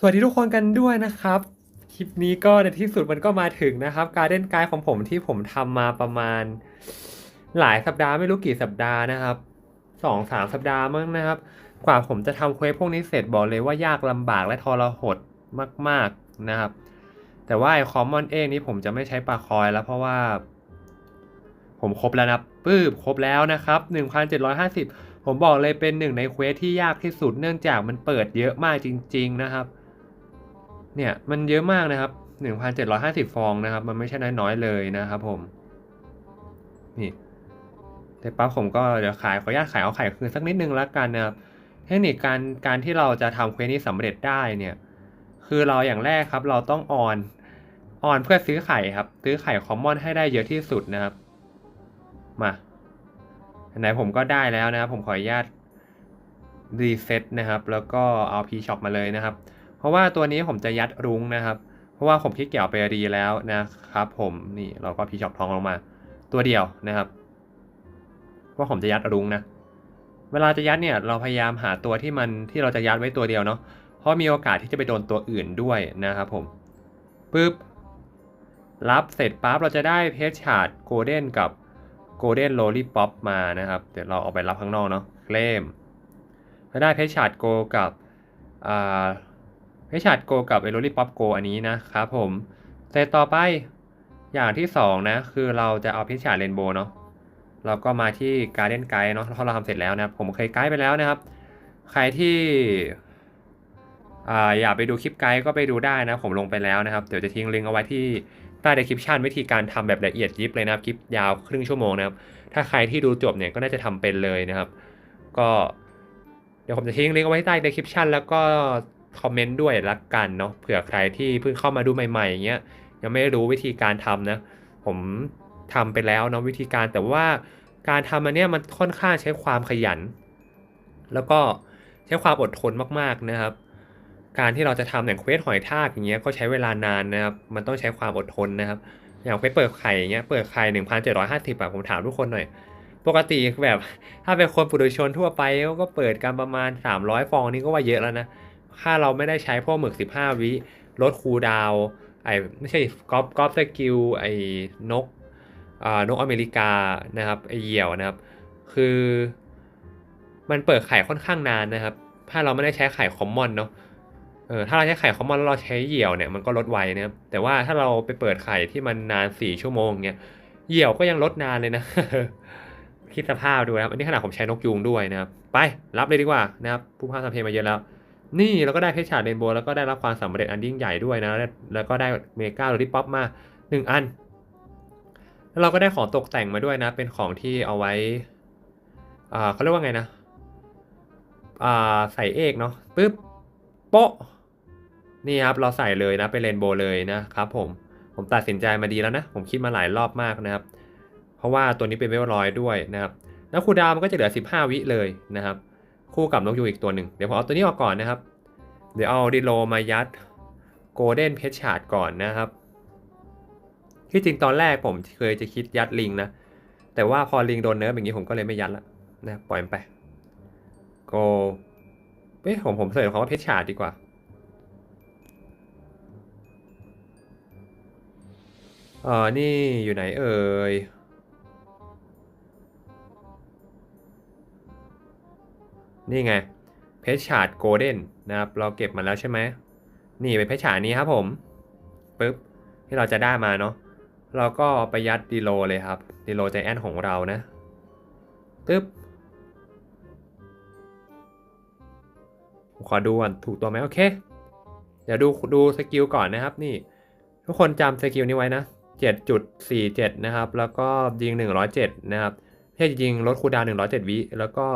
สวัสดีทุกคนกันด้วยนะครับ คลิปนี้ก็ในที่สุดมันก็มาถึงนะครับการเล่นกด์ของผมที่ผมทำมาประมาณ หลายสัปดาห์ไม่รู้กี่สัปดาห์นะครับสองสามสัปดาห์มั้งนะครับ กว่าผมจะทำเควสพวกนี้เสร็จบอกเลยว่ายากลำบากและทรหดมาก ๆนะครับ แต่ว่าไอ้คอมมอนเองนี้ผมจะไม่ใช้ปลาคอยแล้วเพราะว่า ผมครบแล้วนะปื้บครบแล้วนะครับ1,750 ผมบอกเลยเป็นหนึ่งในเควสที่ยากที่สุดเนื่องจากมันเปิดเยอะมากจริง ๆ นะครับ เนี่ยมันเยอะมากนะครับ 1,750 ฟองนะครับ มันไม่ใช่น้อยๆเลยนะครับผม นี่เสร็จปั๊บผมก็เดี๋ยวขายขออนุญาตขายเอาไข่คืนสักนิดนึงแล้วกันนะครับ เทคนิคการการที่เราจะทำเควสนี้สำเร็จได้เนี่ย คือเราอย่างแรกครับ เราต้องออนออนเพื่อซื้อไข่ครับ ซื้อไข่คอมมอนให้ได้เยอะที่สุดนะครับ มาไหนผมก็ได้แล้วนะครับ ผมขออนุญาตรีเซ็ตนะครับ แล้วก็เอา P Shop มาเลยนะครับ ราะว่าตัวนี้ผมจะยัดรุ้งนะครับ เพราะว่าผมขี้เกียจเอาไปรีแล้วนะครับผมนี่เราก็ P Shop ทองลงมา ตัวเดียวนะครับว่าผมจะยัดรุ้งนะ เวลาจะยัดเนี่ยเราพยายามหาตัวที่มันที่เราจะยัดไว้ตัวเดียวเนาะเพราะมีโอกาสที่จะไปโดนตัวอื่นด้วยนะครับผมปึ๊บรับเสร็จปั๊บเราจะได้เพชรชาร์ดโกลเด้นกับโกลเด้นโ l ลี่ป๊อปมานะครับ เดี๋ยวเราเอาไปรับข้างนอกเนาะเคลมจะได้เพชรชาร์ดโกกับอ่า รชาร์ดโกกับไอโรลี่ป๊อปโกอันนี้นะครับผมเสร็จต่อไปอย่างที่สองนะคือเราจะเอาพชชาร์ดเรนโบว์เนาะเราก็มาที่การ์เด้นไกด์เนาะเพราเราทำเสร็จแล้วนะครับผมเคยไกด์ไปแล้วนะครับ ใครที่อ่าอยากไปดูคลิปไกด์ก็ไปดูได้นะผมลงไปแล้วนะครับ เดี๋ยวจะทิ้งลิงก์เอาไว้ที่ใต้ description วิธีการทำแบบละเอียดยิบเลยนะครับคลิปยาวครึ่งชั่วโมงนะครับ ถ้าใครที่ดูจบเนี่ยก็น่าจะทำเป็นเลยนะครับ ก็เดี๋ยวผมจะทิ้งลิงก์เอาไว้ใต้ description แล้วก็ คอมเมนต์ด้วยละกันเนาะเผื่อใครที่เพิ่งเข้ามาดูใหม่ๆอย่างเงี้ยยังไม่รู้วิธีการทำนะผมทำไปแล้วเนาะวิธีการแต่ว่าการทำอันเนี้ยมันค่อนข้างใช้ความขยัน แล้วก็ใช้ความอดทนมากๆนะครับ การที่เราจะทำอย่างเควสหอยทากอย่างเงี้ยก็ใช้เวลานานนะครับ มันต้องใช้ความอดทนนะครับ อย่างเควสเปิดไข่อย่างเงี้ยเปิดไข่หนึ่งพันเจ็ดร้อยห้าสิบอะผมถามทุกคนหน่อย ปกติแบบถ้าเป็นคนปุถุชนทั่วไปเขาก็เปิดกันประมาณ300ฟองนี่ก็ว่าเยอะแล้วนะ ถ้าเราไม่ได้ใช้พวกหมึก 15 วิลดคูลดาวไอไม่ใช่กอล์ฟกอล์ฟสกิลไอนกอ่านกอเมริกานะครับไอเหยี่ยวนะครับ คือมันเปิดไข่ค่อนข้างนานนะครับ ถ้าเราไม่ได้ใช้ไข่คอมมอนเนาะเออถ้าเราใช้ไข่คอมมอนแล้วเราใช้เหยี่ยวเนี่ยมันก็ลดไวนะครับแต่ว่าถ้าเราไปเปิดไข่ที่มันนาน 4 ชั่วโมงเนี่ยเหยี่ยวก็ยังลดนานเลยนะ คิดสภาพดูนะครับอันนี้ขนาดผมใช้นกยูงด้วยนะครับ ไปรับเลยดีกว่านะครับผู้พาทำเพลงมาเยอะแล้ว นี่เราก็ได้เพชรชาดเรนโบว์แล้วก็ได้รับความสำเร็จอันยิ่งใหญ่ด้วยนะ แล้วก็ได้เมกาโรลิป๊อปมา 1 อัน แล้วเราก็ได้ของตกแต่งมาด้วยนะ เป็นของที่เอาไว้อ่าเขาเรียกว่าไงนะอ่าใส่เอกเนาะปึ๊บโป๊ะนี่ครับเราใส่เลยนะเป็นเรนโบว์เลยนะครับผมผมตัดสินใจมาดีแล้วนะ ผมคิดมาหลายรอบมากนะครับ เพราะว่าตัวนี้เป็นเวลร้อยด้วยนะครับ แล้วคูดาวมันก็จะเหลือ 15 วิเลยนะครับ คู่กับนกยูงอีกตัวหนึ่งเดี๋ยวผมเอาตัวนี้ออกก่อนนะครับ เดี๋ยวเอาดิโลมายัดโกลเด้นเพชชาร์ดก่อนนะครับ ที่จริงตอนแรกผมเคยจะคิดยัดลิงนะ แต่ว่าพอลิงโดนเนิร์ฟอย่างนี้ผมก็เลยไม่ยัดละนะปล่อยมันไปโกเอ้ยผมผมเสนอคำว่าเพชชาร์ดดีกว่าเออนี่อยู่ไหนเอ่ย นี่ไงเพชรชาร์ดโกลเด้นนะครับ เราเก็บมาแล้วใช่ไหมนี่เป็นเพชรชาร์ดนี้ครับผมปึ๊บที่เราจะได้มาเนาะเราก็ไปยัดดีโลเลยครับดีโลใจแอนของเรานะปึ๊บผมขอดูก่อนถูกตัวไหมโอเค เดี๋ยวดูดูสกิลก่อนนะครับนี่ ทุกคนจำสกิลนี้ไว้นะ 7.47 นะครับ แล้วก็ยิง 107 นะครับเพื่อจะยิงลดคูดาวน์107 วิแล้วก็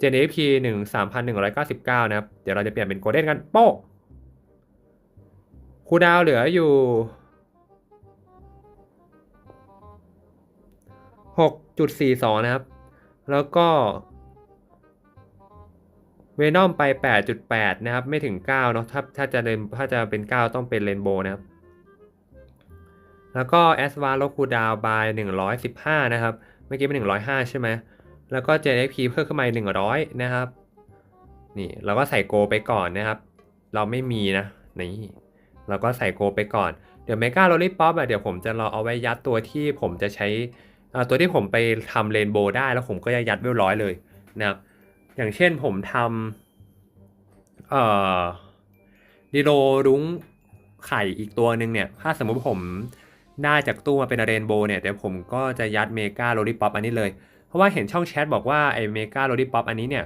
GNP 1,199นะครับ เดี๋ยวเราจะเปลี่ยนเป็นโกลเด้นกันโป๊ะคูดาวเหลืออยู่6.42นะครับ แล้วก็เวนอมไป 8.8 นะครับ ไม่ถึง 9 เนาะถ้าถ้าจะเรนถ้าจะเป็น 9 ต้องเป็นเรนโบว์นะครับ แล้วก็แอสวาลบคูดาวบาย 115 นะครับ เมื่อกี้เป็น 105 ใช่ไหม แล้วก็ JXP เพิ่มขึ้นมาอีก100 นะครับ นี่เราก็ใส่โกไปก่อนนะครับ เราไม่มีนะ นี่ เราก็ใส่โกไปก่อน เดี๋ยวเมกาโรลลี่ป๊อปอะเดี๋ยวผมจะรอเอาไว้ยัดตัวที่ผมจะใช้อ่าตัวที่ผมไปทำเรนโบว์ได้แล้วผมก็จะยัดเรียบร้อยเลยนะครับ อย่างเช่นผมทำเอ่อดิโลรุ้งไข่อีกตัวหนึ่งเนี่ย ถ้าสมมุติผมได้จากตู้มาเป็นเรนโบว์เนี่ย เดี๋ยวผมก็จะยัดเมกาโรลลี่ป๊อปอันนี้เลย ราะว่าเห็นช่องแชทบอกว่าไอเมกาโรลลี่ป๊อปอันนี้เนี่ย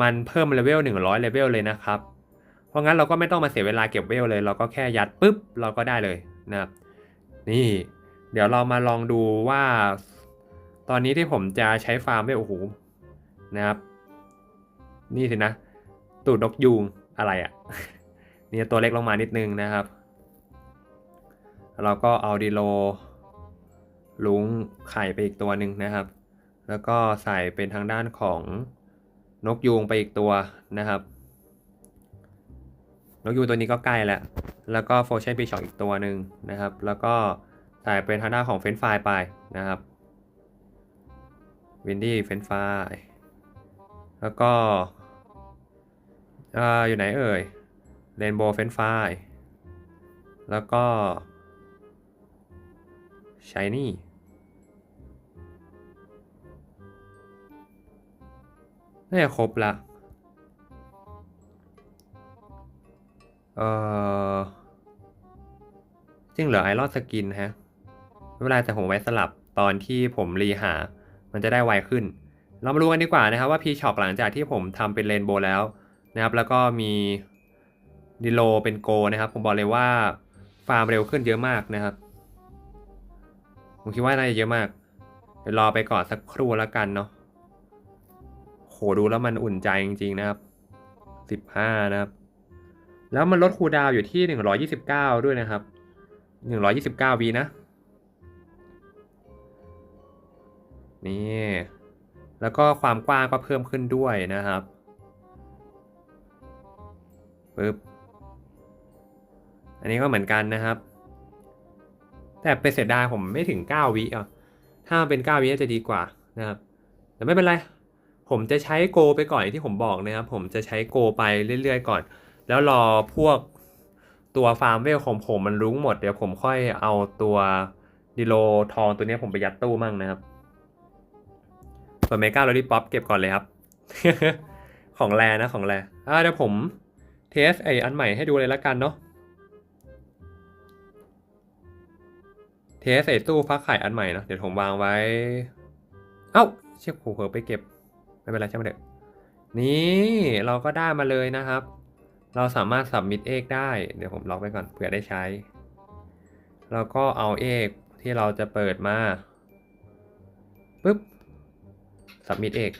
มันเพิ่มเลเวล100เลเวลเลยนะครับ เพราะงั้นเราก็ไม่ต้องมาเสียเวลาเก็บเวลเลย เราก็แค่ยัดปุ๊บเราก็ได้เลยนะครับ นี่ เดี๋ยวเรามาลองดูว่า ตอนนี้ที่ผมจะใช้ฟาร์มเวลโอ้โหนะครับ นี่สินะ ตูดนกยูงอะไรอะ่ะนี่ตัวเล็กลงมานิดนึงนะครับ เราก็เอาดีโลลุงไข่ไปอีกตัวหนึ่งนะครับ แล้วก็ใส่เป็นทางด้านของนกยูงไปอีกตัวนะครับ นกยูงตัวนี้ก็ใกล้แล้ว แล้วก็โฟชั่นปีชอกอีกตัวหนึ่งนะครับ แล้วก็ใส่เป็นทางด้านของเฟนฟายไปนะครับวินดี้เฟนฟายแล้วก็อ่าอยู่ไหนเอ่ยเรนโบว์เฟนฟายแล้วก็ชายนี่ น่าจะครบละ เออจริงเหลือไอรอนสกินฮะไม่เป็นไรแต่ผมไว้สลับตอนที่ผมรีหา มันจะได้ไวขึ้น เรามาดูกันดีกว่านะครับว่าพีช็อปหลังจากที่ผมทำเป็นเรนโบว์แล้วนะครับแล้วก็มีดิโลเป็นโกนะครับ ผมบอกเลยว่าฟาร์มเร็วขึ้นเยอะมากนะครับ ผมคิดว่าน่าจะเยอะมาก เดี๋ยวรอไปก่อนสักครู่แล้วกันเนาะ ดูแล้วมันอุ่นใจจริงๆนะครับสิบห้านะครับ แล้วมันลดคูดาวอยู่ที่หนึ่งร้อยี่สิบเก้าด้วยนะครับหนึ่งร้อยี่สิบเก้าวีนะ นี่ แล้วก็ความกว้างก็เพิ่มขึ้นด้วยนะครับปึ๊บ อันนี้ก็เหมือนกันนะครับ แต่เป็นเสียดายผมไม่ถึง 9 วิอะ ถ้าเป็น 9 วิจะดีกว่านะครับ แต่ไม่เป็นไร ผมจะใช้โกไปก่อนอย่างที่ผมบอกนะครับ ผมจะใช้โกไปเรื่อยๆก่อน แล้วรอพวกตัวฟาร์มเวลของผมมันรุ้งหมดเดี๋ยวผมค่อยเอาตัวดิโลทองตัวนี้ผมไปยัดตู้มั่งนะครับ ส่วนเมกาโรดี้ป๊อปเก็บก่อนเลยครับ ของแรนะของแรอ่าเดี๋ยวผมเทสไออันใหม่ให้ดูเลยละกันเนาะเทสใส่ตู้ฟักไข่อันใหม่เนาะเดี๋ยวผมวางไว้ เอ้าเชี่ยผูเผลอไปเก็บ ไม่เป็นไรใช่ไหมเด็กนี่เราก็ได้มาเลยนะครับ เราสามารถสับมิดเอกได้ เดี๋ยวผมล็อกไว้ก่อนเผื่อได้ใช้ แล้วก็เอาเอกที่เราจะเปิดมาปุ๊บสับมิดเอก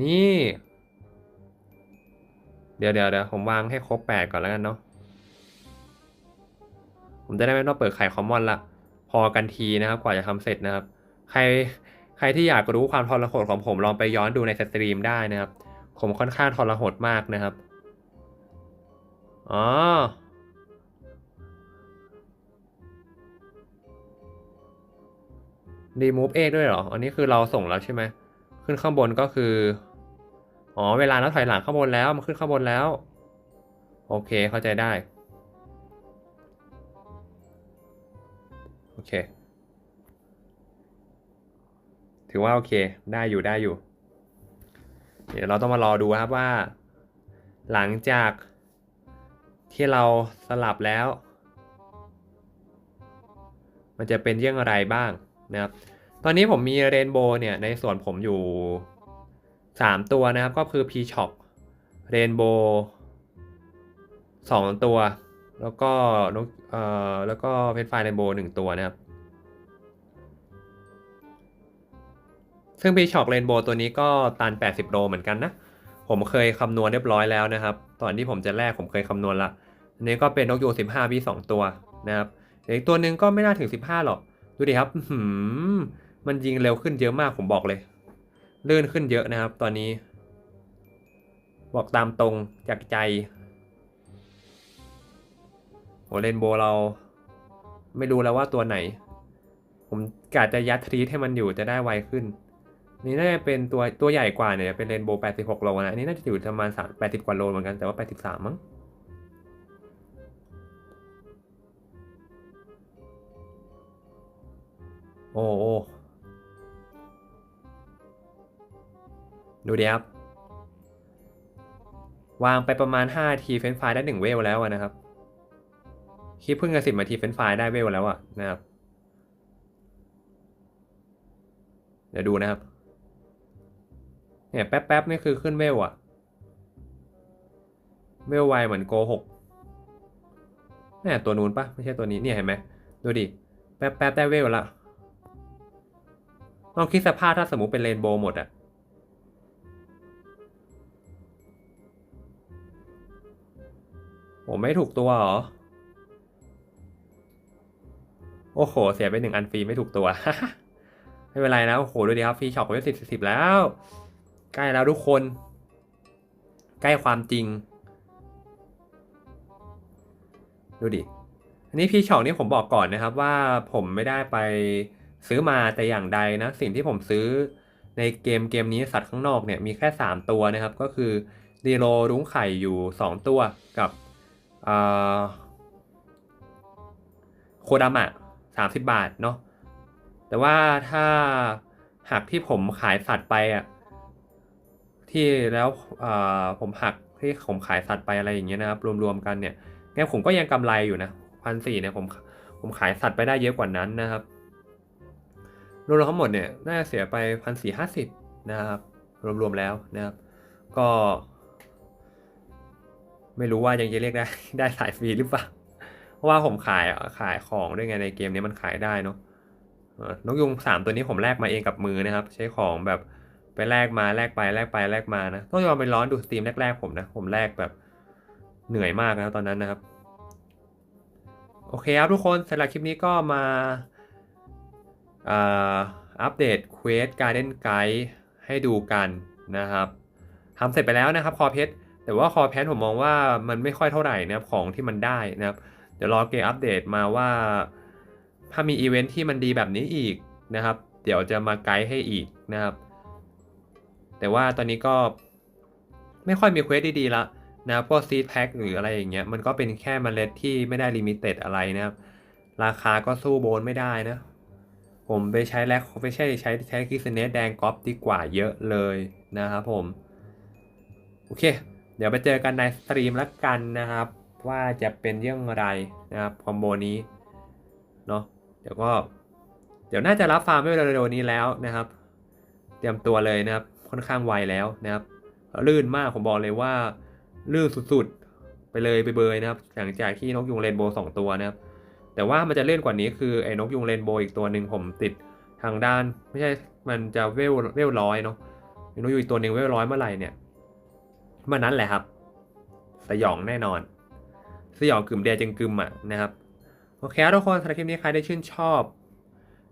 นี่ เดี๋ยวเดี๋ยวเดี๋ยวผมวางให้ครบแปดก่อนแล้วกันเนาะผมจะได้ไม่ต้องเปิดไข่คอมมอนละพอกันทีนะครับ กว่าจะทำเสร็จนะครับ ใคร ใครที่อยากรู้ความทรหดของผมลองไปย้อนดูในสตรีมได้นะครับ ผมค่อนข้างทรหดมากนะครับ อ๋อ รีมูฟเอด้วยเหรอ อันนี้คือเราส่งแล้วใช่ไหม ขึ้นข้างบนก็คือ อ๋อ เวลานับถอยหลังข้างบนแล้วมันขึ้นข้างบนแล้ว โอเคเข้าใจได้ โอเค ถือว่าโอเค ได้อยู่ได้อยู่ เดี๋ยวเราต้องมารอดูครับว่า หลังจากที่เราสลับแล้ว มันจะเป็นเรื่องอะไรบ้างนะครับ ตอนนี้ผมมีเรนโบว์เนี่ยในส่วนผมอยู่ 3 ตัวนะครับ ก็คือ p s h o c k Rainbow 2ตัว แล้วก็นกเอ่อแล้วก็เพชรไฟเรนโบว์หนึ่งตัวนะครับ ซึ่ง p s h o c k Rainbow ตัวนี้ก็ตัน 80 โลเหมือนกันนะ ผมเคยคำนวณเรียบร้อยแล้วนะครับ ตอนที่ผมจะแลกผมเคยคำนวณละอันนี้ก็เป็นนกยูง15 วิ2ตัวนะครับอีกตัวหนึ่งก็ไม่น่าถึง 15 หรอก ดูดิครับหือมันยิงเร็วขึ้นเยอะมากผมบอกเลยลื่นขึ้นเยอะนะครับ ตอนนี้ บอกตามตรงจากใจโอเรนโบเรา ไม่รู้แล้วว่าตัวไหน ผมกะจะยัดทรีทให้มันอยู่จะได้ไวขึ้น นี่น่าจะเป็นตัวตัวใหญ่กว่าเนี่ยเป็นเรนโบว์86 โลนะอันนี้น่าจะอยู่ประมาณ3 80 กว่าโลเหมือนกันแต่ว่า 83 มั้งโอ้โอดูดิครับ วางไปประมาณ 5 ทีเฟนช์ฟายได้ 1 เวลแล้วนะครับคลิปเพิ่งจะสิบนาทีเฟนช์ฟายได้เวลแล้วอะนะครับ เดี๋ยวดูนะครับ เนี่ยแป๊บๆนี่คือขึ้นเวลอะเวลไวเหมือนโกหกเนี่ยตัวนู้นปะไม่ใช่ตัวนี้เนี่ยเห็นไหมดูดิ แป๊บๆได้เวลละลองคิดสภาพถ้าสมมติเป็นเรนโบว์หมดอะผมไม่ถูกตัวเหรอ โอ้โห เสียไปหนึ่งอันฟรีไม่ถูกตัว ไม่เป็นไรนะ โอ้โห ดูดิครับฟรีช็อปไปสิบสิบแล้ว ใกล้แล้วทุกคน ใกล้ความจริง ดูดิ อันนี้พี่ช็อปนี่ผมบอกก่อนนะครับว่าผมไม่ได้ไปซื้อมาแต่อย่างใดนะ สิ่งที่ผมซื้อในเกมเกมนี้สัตว์ข้างนอกเนี่ยมีแค่ 3 ตัวนะครับ ก็คือดีโรรุ้งไข่อยู่ 2 ตัวกับโคดามะ30 บาทเนาะแต่ว่าถ้าหากที่ผมขายสัตว์ไปอะ ที่แล้วผมหักที่ผมขายสัตว์ไปอะไรอย่างเงี้ยนะครับ รวมๆกันเนี่ยเนี่ผมก็ยังกำไรอยู่นะพันสี่เนี่ยผมผมขายสัตว์ไปได้เยอะกว่านั้นนะครับรวมๆทั้งหมดเนี่ยน่าจะเสียไปพันสี่ห้าสิบนะครับรวมๆแล้วนะครับ ก็ ไม่รู้ว่ายังจะเรียกได้ได้สายฟรีหรือเปล่าเพราะว่าผมขายขายของด้วยไงในเกมนี้มันขายได้เนาะนกยุงสามตัวนี้ผมแลกมาเองกับมือนะครับ ใช้ของแบบ ไปแลกมาแลกไปแลกไปแลกมานะต้องยอมไปร้อนดูสตรีมแรกๆผมนะ ผมแลกแบบเหนื่อยมากนะตอนนั้นนะครับ โอเคครับทุกคนสำหรับคลิปนี้ก็มาอัปเดต Quest Garden Guide ให้ดูกันนะครับทำเสร็จไปแล้วนะครับคอเพชรแต่ว่าคอเพชรผมมองว่ามันไม่ค่อยเท่าไหร่นะครับของที่มันได้นะครับ เดี๋ยวรอเกมอัปเดตมาว่าถ้ามีอีเวนท์ที่มันดีแบบนี้อีกนะครับ เดี๋ยวจะมาไกด์ให้อีกนะครับ แต่ว่าตอนนี้ก็ไม่ค่อยมีเควสดีๆละนะพวกซีดแพ็คหรืออะไรอย่างเงี้ยมันก็เป็นแค่มเมล็ดที่ไม่ได้ลิมิเต็ดอะไรนะครับ ราคาก็สู้โบนไม่ได้นะ ผมไปใช้แลกไม่ใช่ใช้ใช้กิสเนสแดงก๊อปดีกว่าเยอะเลยนะครับผม โอเค เดี๋ยวไปเจอกันในสตรีมแล้วกันนะครับ ว่าจะเป็นเรื่องอะไรนะครับคอมโบนี้เนาะเดี๋ยวก็ เดี๋ยวน่าจะรับฟาร์มไม่เร็วๆนี้แล้วนะครับ เตรียมตัวเลยนะครับ ค่อนข้างไวแล้วนะครับลื่นมากผมบอกเลยว่าลื่นสุดๆ ไปเลยไปเบยนะครับ หลังจากที่นกยุงเรนโบว์สองตัวนะครับ แต่ว่ามันจะเล่นกว่านี้คือไอ้นกยุงเรนโบว์อีกตัวหนึ่งผมติดทางด้าน ไม่ใช่มันจะเวลเวลร้อยเนาะนกยุงอีกตัวหนึ่งเวลร้อยเมื่อไหร่เนี่ยเมื่อนั้นแหละครับ สยองแน่นอน สยองกึ่มเดียจึงกึมอะนะครับโอเคทุกคนสำหรับคลิปนี้ใครได้ชื่นชอบ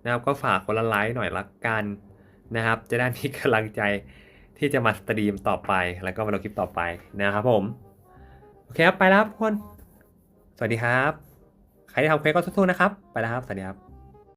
นะครับก็ฝากคนละไลค์หน่อยละกัน นะครับ จะได้มีกำลังใจที่จะมาสตรีมต่อไป แล้วก็มาลงคลิปต่อไปนะครับผม โอเคครับ ไปแล้วครับทุกคน สวัสดีครับ ใครที่ทำเควสก็สู้ๆนะครับ ไปแล้วครับ สวัสดีครับ